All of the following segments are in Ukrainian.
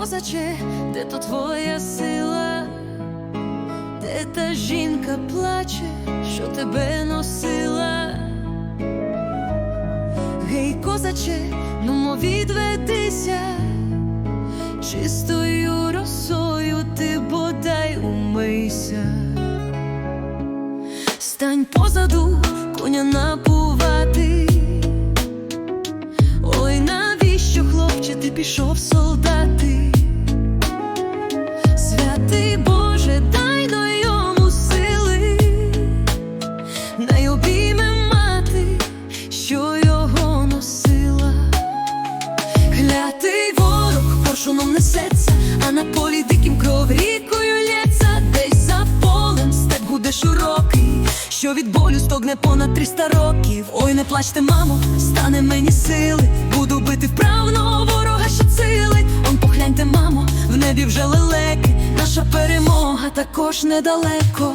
козаче, де то твоя сила, де та жінка плаче, що тебе носила. Гей, козаче, ну мо відведися, чистою росою ти бодай умийся. Стань позаду, коня напувати. Поршуном несеться, а на полі диким кров рікою лється, десь за полем степ гуде широкий, що від болю стогне понад 300 років. Ой, не плачте, мамо, стане мені сили, буду бити вправно ворога, що цілить. Он погляньте, мамо, в небі вже лелеки, наша перемога також недалеко.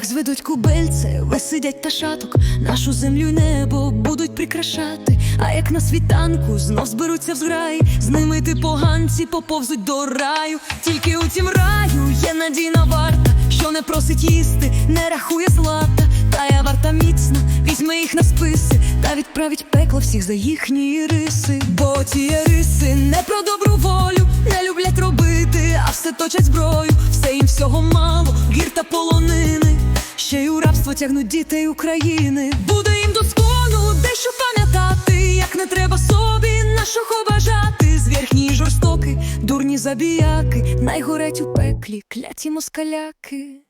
Як зведуть кубельце, висидять ташаток, нашу землю й небо будуть прикрашати. А як на світанку знов зберуться в зграї, з ними ти поганці поповзуть до раю. Тільки у тім раю є надійна варта, що не просить їсти, не рахує злата. Тая варта міцна, візьме їх на списи та відправить пекло всіх за їхні риси. Бо ті риси не про добру волю, не люблять робити, а все точать зброю, все їм всього мало, гір та полонини. Ще й у рабство тягнуть дітей України. Буде їм до скону дещо пам'ятати, як не треба собі нашого бажати. Зверхні й жорстоки, дурні забіяки, найгорять у пеклі, кляті москаляки.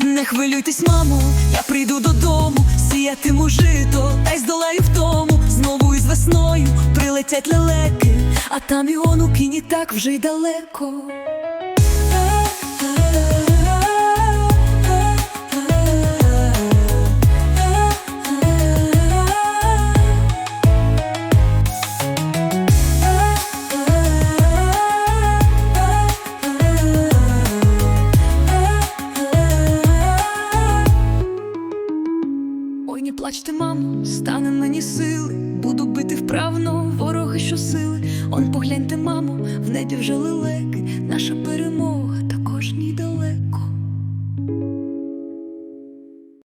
Не хвилюйтесь, мамо, я прийду додому, сіятиму жито, та й здолаю втому. Знову із весною прилетять лелеки, а там і он у кіні так вже й далеко. Плачте, мамо, стане мені сили, буду бити вправно ворога, що сили. Он погляньте, мамо, в небі вже лелеки,